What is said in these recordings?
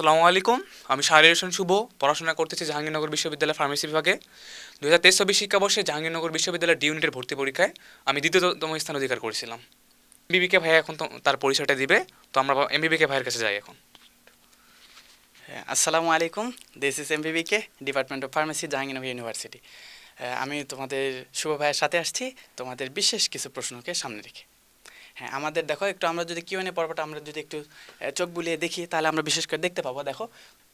আসসালামু আলাইকুম। আমি শাহরির হোসেন শুভ পড়াশোনা করতেছি জাহাঙ্গীরনগর বিশ্ববিদ্যালয় ফার্মেসি বিভাগে। দু হাজার তেইশ চব্বিশ শিক্ষাবর্ষে জাহাঙ্গীরনগর বিশ্ববিদ্যালয়ের ডি ইউনিটের ভর্তি পরীক্ষায় আমি দ্বিতীয়তম স্থান অধিকার করেছিলাম। এমবিবিকে ভাইয়া এখন তার পরিচয়টা দিবে তো আমরা এমবিবিকে ভাইয়ের কাছে যাই এখন। হ্যাঁ, আসসালামু আলাইকুম। This is এমবিবিকে department of pharmacy Jahangirnagar university আমি তোমাদের শুভ ভাইয়ের সাথে আসছি। তোমাদের বিশেষ কিছু প্রশ্নকে সামনে রেখে। হ্যাঁ আমাদের দেখো একটু আমরা যদি কিউ এনে পর্বটা আমরা যদি একটু চোখ বুলিয়ে দেখি, তাহলে আমরা বিশেষ করে দেখতে পাবো, দেখো,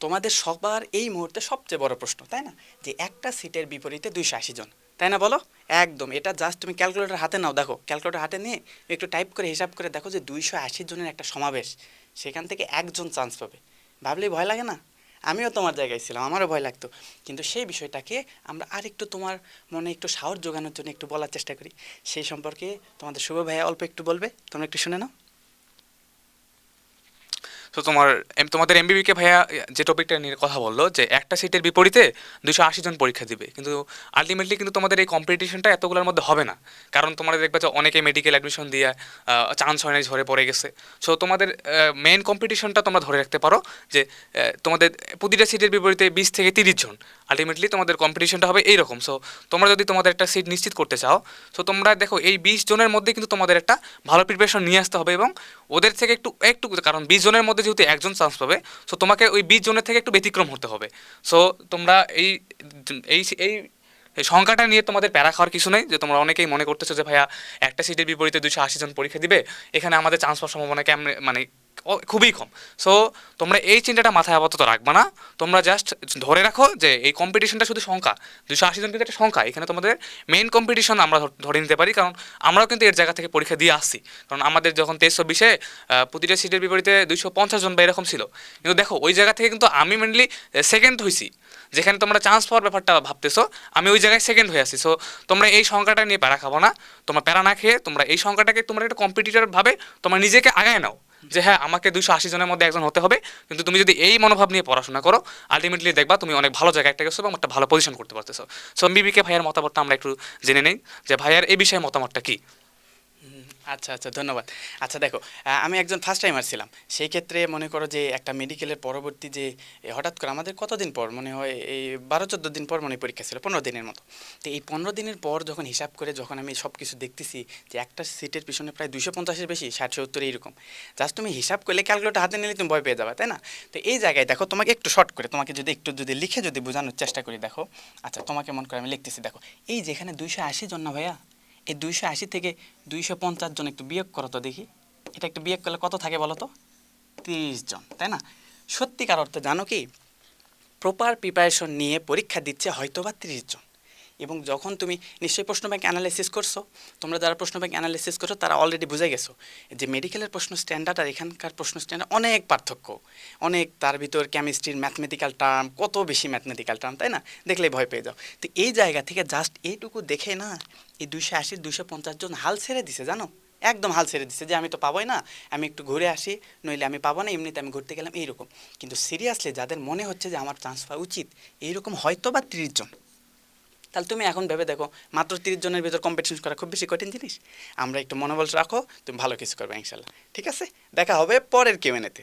তোমাদের সবার এই মুহূর্তে সবচেয়ে বড় প্রশ্ন, তাই না? যে একটা সিটের বিপরীতে দুইশো আশি জন, তাই না বলো? একদম, এটা জাস্ট তুমি ক্যালকুলেটর হাতে নাও, দেখো ক্যালকুলেটর হাতে নিয়ে একটু টাইপ করে হিসাব করে দেখো যে দুইশো আশি জনের একটা সমাবেশ, সেখান থেকে একজন চান্স পাবে। ভাবলেই ভয় লাগে না? আমিও তোমার জায়গায় ছিলাম, আমারও ভয় লাগতো। কিন্তু সেই বিষয়টাকে আমরা আরেকটু তোমার মনে একটু সাহস জোগানোর জন্য একটু বলার চেষ্টা করি। সেই সম্পর্কে তোমাদের শুভ ভাইয়া অল্প একটু বলবে, তোমরা একটু শুনে নাও। তো তোমার তোমাদের এমবিবিকে ভাইয়া যে টপিকটা নিয়ে কথা বলল, যে একটা সিটের বিপরীতে দুশো আশি জন পরীক্ষা দিবে। কিন্তু আলটিমেটলি কিন্তু তোমাদের এই কম্পিটিশনটা এতগুলোর মধ্যে হবে না। কারণ তোমাদের দেখবে যে অনেকে মেডিকেল অ্যাডমিশন দিয়ে চান্স হয় না ঝরে পড়ে গেছে। সো তোমাদের মেন কম্পিটিশনটা তোমরা ধরে রাখতে পারো যে তোমাদের প্রতিটা সিটের বিপরীতে বিশ থেকে তিরিশ জন। আলটিমেটলি তোমাদের কম্পিটিশনটা হবে এইরকম। সো তোমরা যদি তোমাদের একটা সিট নিশ্চিত করতে চাও সো তোমরা দেখো এই বিশ জনের মধ্যে কিন্তু তোমাদের একটা ভালো প্রিপারেশন নিয়ে আসতে হবে এবং ওদের থেকে একটু একটু, কারণ বিশ জনের মধ্যে যেহেতু একজন চান্স পাবে সো তোমাকে ওই বিশ জনের থেকে একটু ব্যতিক্রম হতে হবে। সো তোমরা এই এই এই সংখ্যাটা নিয়ে তোমাদের প্যারা খাওয়ার কিছু নেই, যে তোমরা অনেকেই মনে করতেছো যে ভাইয়া একটা সিটের বিপরীতে দুশো আশি জন পরীক্ষা দিবে, এখানে আমাদের চান্স পাওয়ার সম্ভাবনা কেমন মানে খুবই কম। সো তোমরা এই চিন্তাটা মাথায় আপাতত রাখবে না। তোমরা জাস্ট ধরে রাখো যে এই কম্পিটিশনটা শুধু সংখ্যা। দুশো আশি জন কিন্তু একটা সংখ্যা। এখানে তোমাদের মেইন কম্পিটিশন আমরা ধরে নিতে পারি। কারণ আমরাও কিন্তু এর জায়গা থেকে পরীক্ষা দিয়ে আসছি। কারণ আমাদের যখন তেইশ চব্বিশে প্রতিটা সিটের বিপরীতে দুইশো পঞ্চাশ জন বা এরকম ছিল। কিন্তু দেখো, ওই জায়গা থেকে কিন্তু আমি মেনলি সেকেন্ড হয়েছি যেখানে তোমরা চান্স পাওয়ার ব্যাপারটা ভাবতেছো, আমি ওই জায়গায় সেকেন্ড হয়ে আসি সো তোমরা এই সংখ্যাটা নিয়ে প্যারা খাব না। তোমরা প্যারা না খেয়ে তোমরা এই সংখ্যাটাকে তোমরা একটা কম্পিটিটর ভাবে তোমরা নিজেকে আগায় নাও। যে হ্যাঁ আমাকে দুশো আশি জনের মধ্যে একজন হতে হবে, কিন্তু তুমি যদি এই মনোভাব নিয়ে পড়াশোনা করো আলটিমেটলি দেখবা তুমি অনেক ভালো জায়গায় একটা গেছো এবং একটা ভালো পজিশন করতে পারতেছো। সো বিবিকে ভাইয়ের মতামতটা আমরা একটু জেনে নেই, যে ভাইয়ার এই বিষয়ে মতামতটা কি? আচ্ছা আচ্ছা ধন্যবাদ। আচ্ছা দেখো আমি একজন ফার্স্ট টাইমার ছিলাম। সেই ক্ষেত্রে মনে করো যে একটা মেডিকেলের পরবর্তী যে হঠাৎ করে আমাদের কতদিন পর, মনে হয়, এই বারো, চোদ্দ দিন পর মনে পরীক্ষা ছিল, পনেরো দিনের মতো। তো এই পনেরো দিনের পর যখন হিসাব করে যখন আমি সব কিছু দেখতেছি যে একটা সিটের পিছনে প্রায় দুশো পঞ্চাশের বেশি, ষাট, সত্তর এইরকম জাস্ট তুমি হিসাব করলে ক্যালকুলেটর হাতে নিলে তুমি ভয় পেয়ে যাবে, তাই না? তো এই জায়গায় দেখো, তোমাকে একটু শর্ট করে, তোমাকে যদি একটু যদি লিখে যদি বোঝানোর চেষ্টা করি, দেখো আচ্ছা তোমাকে মন করে আমি লিখতেছি, দেখো, এই যেখানে দুইশো আশি জন না ভাইয়া? এই দুইশো আশি থেকে দুইশো পঞ্চাশ জন একটু বিয়োগ করো তো দেখি। এটা একটু বিয়োগ করলে কত থাকে বলো তো? তিরিশ জন, তাই না? সত্যিকার অর্থে জানো কি? প্রপার প্রিপারেশন নিয়ে পরীক্ষা দিচ্ছে হয়তো বা তিরিশ জন। এবং যখন তুমি নিশ্চয়ই প্রশ্ন ব্যাংক অ্যানালাইসিস করছ, তোমরা যারা প্রশ্ন ব্যাংক অ্যানালাইসিস করছ, তারা অলরেডি বুঝে গেছো যে মেডিকেলের প্রশ্ন স্ট্যান্ডার্ড আর এখানকার প্রশ্ন স্ট্যান্ডার্ড অনেক পার্থক্য। অনেক তার ভিতর কেমিস্ট্রির ম্যাথমেটিক্যাল টার্ম কত বেশি ম্যাথমেটিক্যাল টার্ম তাই না? দেখলেই ভয় পেয়ে যাও। তো এই জায়গা থেকে জাস্ট এইটুকু দেখে না, এই দুইশো আশি, দুইশো পঞ্চাশ জন হাল ছেড়ে দিছে, জানো? একদম হাল ছেড়ে দিছে যে আমি তো পাবোই না, আমি একটু ঘুরে আসি, নইলে আমি পাবো না, এমনিতে আমি ঘুরতে গেলাম, এইরকম। কিন্তু সিরিয়াসলি যাদের মনে হচ্ছে যে আমার পাওয়া উচিত, এইরকম হয়তো বা তিরিশ জন। তাহলে তুমি এখন ভেবে দেখো, মাত্র তিরিশ জনের ভিতর কম্পিটিশন করা খুব বেশি কঠিন জিনিস। আমরা একটু মনোবল রাখো, তুমি ভালো কিছু করবে ইনশাল্লাহ। ঠিক আছে? দেখা হবে পরের কেউ এনেতে